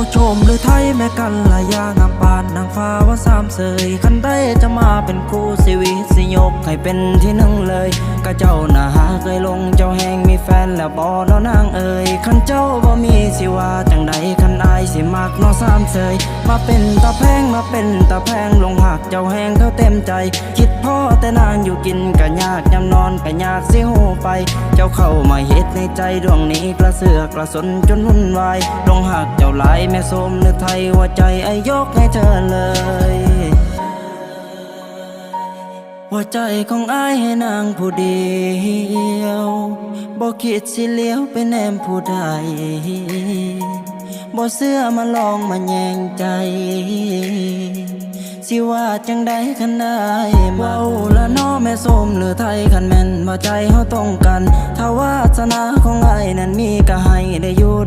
โอ้ชมหรือไทยแม่กันละยางามปานนางฟ้าว่าสามเสยคันได้จะมาเป็นคู่ชีวิตสิยกให้เป็นที่หนึ่งเลย ก็เจ้าน่าหาเคยลงเจ้าแหงมีแฟนแล้วบ่เนาะนางเอ่ยคันเจ้าบ่มีสิว่าจังใดคันอายสิมักเนาะสามเสยมาเป็นตาแพงมาเป็นตาแพงลงหักเจ้าแหงเขาเต็มใจ คิดพ่อแต่นางอยู่กินก็ยากยำนอนก็ยากสิหูไป เจ้าเข้ามาเฮ็ดในใจดวงนี้กระเสือกกระสนจนวุ่นวายลงหักเจ้าหลายแม่สมเนื้อไทยว่าใจไอยกให้เธอเลย หัวใจของอ้ายให้นางผู้เดียวบ่คิดสิเลี้ยวไปแนมผู้ใดบ่เสื้อมาลองมาแยงใจ สิว่าจังใดคันได้เว้าละน้อแม่ส้มหรือไทยคันแม่นบ่ใจเฮาต้องกัน ถ้าวาสนาของอ้ายนั้นมีก็ให้ไ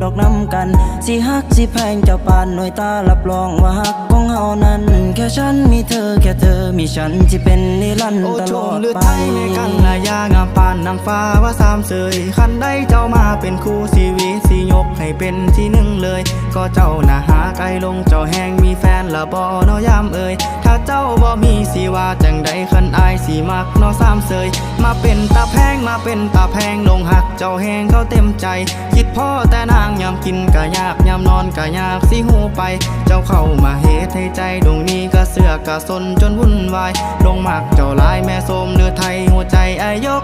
ด้อยู่ดอกน้ำกัน สิฮักสิแพงเจ้าปานหน่วยตารับรองว่าฮักของเฮานั้น แค่ฉันมีเธอแค่เธอมีฉันที่เป็นนิรันดโอ้ร์ตชลอมดหรือไปไทยในกันละยางามปานนางฟ้าว่าสามเสยคันได้เจ้ามาเป็นคู่ชีวิตสิยกให้เป็นที่หนึ่งเลย ก็เจ้าน่าหาไกลลงเจ้าแหงมีแฟนละบ่เนอยามเอ่ยถ้าเจ้าบ่มีสิว่าจังใดคันอายสิมักนอสามเสยมาเป็นตาแพงมาเป็นตาแพงลงหักเจ้าแหงเขาเต็มใจ คิดพ่อแต่นางยามกินก็ยากยามนอนก็ยากสิหูไป เจ้าเข้ามาเฮ็ดให้ใจดวงนี้ก็เสือกก็สนจนวุ่นวายลงมักเจ้าลายแม่สมเลือไทยหัวใจอายยก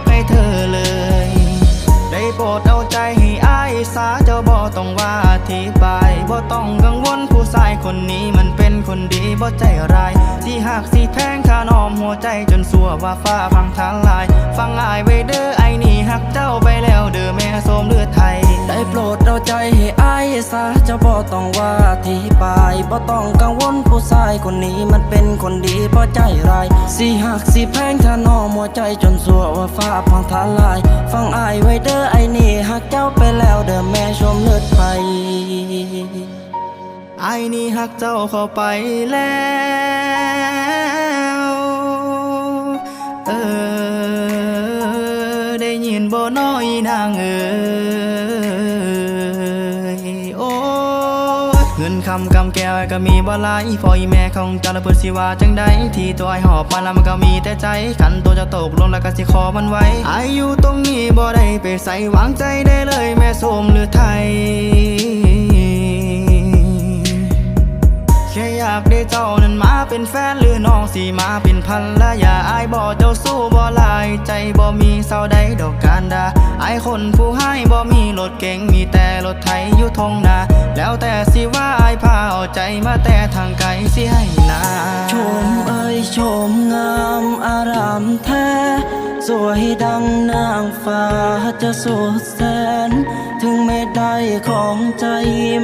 คนดีบ่ใจร้ายสิหักสิแพงค่านอมหัวใจจนสัวว่าฟ้าพังทลาย ฟังอายไว้เด้อไอ้นี่หักเจ้าไปแล้วเด้อแม่สมเลือดไทย ได้โปรดเอาใจให้อายซะเจะบ่ต้องว่าที่ปลายบ่ต้องกังวลผู้ชายคนนี้มันเป็นคนดีบ่ใจร้ายสิหักสิแพงถ้าน้องหัวใจจนสัวว่าฟ้าพังทลาย ฟังอายไว้เด้อไอ้นี่หักเจ้าไปแล้วเด้อแม่ชมเลือดไป ไอ้นี่หักเจ้าเข้าไปแล้วเออได้ยินบ่น้อยนางเอ๋ยโอ้ยเงินคำกำแก้วก็มีบ่หลายพออีแม่ของเจ้าละเพิ่นสิว่าจังใดที่ตัวไอ้หอบมาแล้วมันก็มีแต่ใจขันตัวจะตกลงแล้วก็สิขอมันไว้อายุตรงนี้บ่ได้ไปใส่วางใจได้เลยแม่สมหรือไทย ค่อยากได้เจ้านั้นมาเป็นแฟนหรือน้องสีมาเป็นพันละอย่าอายบ่เจ้าสู้บ่ลาย ใจบ่มีเศร้าใดดอกการดาไอายคนผู้ให้บ่มีรถเก๋งมีแต่รถไถอยู่ทงนาแล้วแต่สิว่าอายพาเอาใจมาแต่ทางไกลสิให้นาชมเอ้ยชมงามอารามแท้สวยดังนางฟ้าจะสุดแสน ถึงไม่ได้ของใจ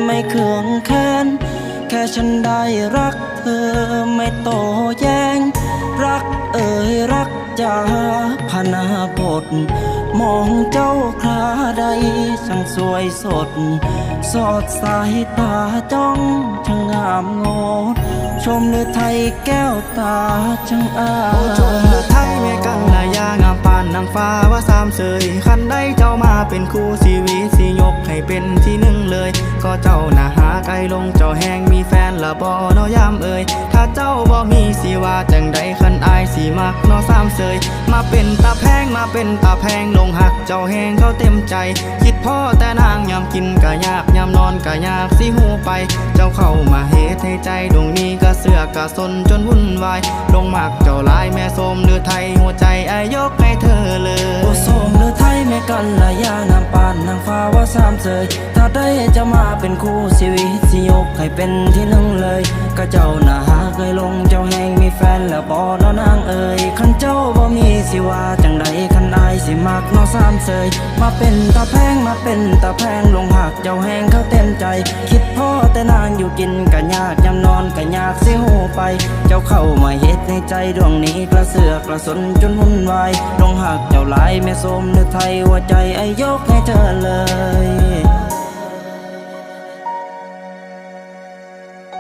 ไม่เคืองแค้น ค่ฉันได้รักเธอไม่โตแย้ง รักเอ่ยรักจาพนาบทมองเจ้าคราใดช่างสวยสด สอดสายตาจ้องช่างงามงดชมเนื้อไทยแก้วตาช่างอาโอ้ชมเลือไทยแม่กันละยางามปานนางฟ้าว่าสามเสยคันได้เจ้ามาเป็นคู่ชีวิตสิยกให้เป็นที่น ก็เจ้าน่าหาไกลลงเจ้าแหงมีแฟนละบ่เนอยามเอ่ยถ้าเจ้าบ่มีสิว่าจังใดคันอายสิมักเนอสามเสยมาเป็นตาแพงมาเป็นตาแพงลงหักเจ้าแหงเขาเต็มใจ คิดพ่อแต่นางยามกินก็ยากยามนอนก็ยากสิหูไป เจ้าเข้ามาเฮ็ดให้ใจดวงนี้ก็เสือกกะสนจนวุ่นวายลงมักเจ้าลายแม่สมเลือไทยหัวใจอายยกให้เธอเลย ฉันละยางามปานนางฟ้าว่าสามเสยถ้าได้จะมาเป็นคู่ชีวิตสิยกให้เป็นที่หนึ่งเลยก็เจ้าน่าหาเคยลงเจ้าแหงมีแฟนแล้วบ่เนอนางเอ่ยขันเจ้าบ่มีสิว่าจังใดขันอายสิมักเนอสามเสยมาเป็นตาแพงมาเป็นตาแพงลงหักเจ้าแหงเขาเต็มใจ คิด อยู่กินก็ยากยำนอนก็ยากสิหูไป เจ้าเข้ามาเฮ็ดในใจดวงนี้กระเสือกกระสนจนหุ่นวายลงหักเจ้าหลายแม่สมนึกไทยหัวใจไอ้ยกให้เธอเลย